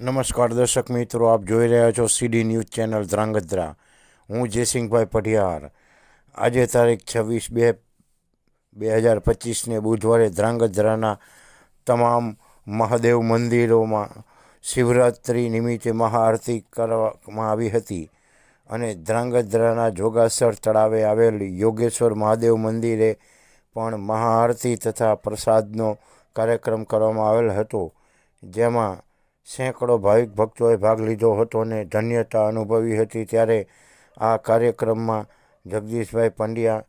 નમસ્કાર દર્શક મિત્રો, આપ જોઈ રહ્યા છો સીડી ન્યૂઝ ચેનલ ધ્રાંગધ્રા. હું જયસિંહભાઈ પઢિયાર. આજે તારીખ છવ્વીસ બે બે હજાર પચીસને બુધવારે ધ્રાંગધ્રાના તમામ મહાદેવ મંદિરોમાં શિવરાત્રિ નિમિત્તે મહાઆરતી કરવામાં આવી હતી અને ધ્રાંગધ્રાના જોગાસર તળાવે આવેલ યોગેશ્વર મહાદેવ મંદિરે પણ મહાઆરતી તથા પ્રસાદનો કાર્યક્રમ કરવામાં આવેલ હતો, જેમાં સેંકડો ભાવિક ભક્તોએ ભાગ લીધો હતો અને ધન્યતા અનુભવી હતી ત્યારે આ કાર્યક્રમમાં જગદીશભાઈ પંડ્યા,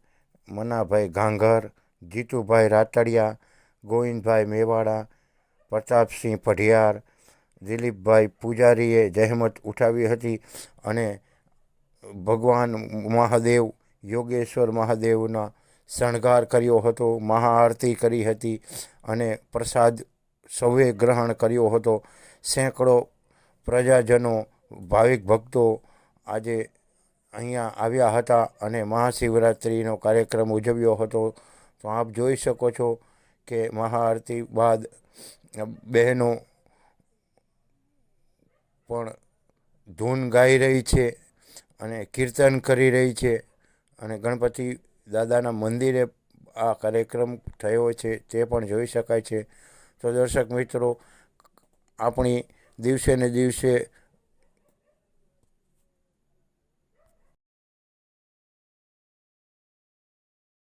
મનાભાઈ ઘાંઘર, જીતુભાઈ રાતડિયા, ગોવિંદભાઈ મેવાડા, પ્રતાપસિંહ પઢિયાર, દિલીપભાઈ પૂજારીએ જહેમત ઉઠાવી હતી અને ભગવાન મહાદેવ, યોગેશ્વર મહાદેવના શણગાર કર્યો હતો, મહાઆરતી કરી હતી અને પ્રસાદ સૌએ ગ્રહણ કર્યો હતો. સેંકડો પ્રજાજનો, ભાવિક ભક્તો આજે અહીંયા આવ્યા હતા અને મહાશિવરાત્રિનો કાર્યક્રમ ઉજવ્યો હતો. તો આપ જોઈ શકો છો કે મહાઆરતી બાદ બહેનો પણ ધૂન ગાઈ રહી છે અને કીર્તન કરી રહી છે અને ગણપતિ દાદાના મંદિરે આ કાર્યક્રમ થયો છે તે પણ જોઈ શકાય છે. તો દર્શક મિત્રો આપણી દિવસે ને દિવસે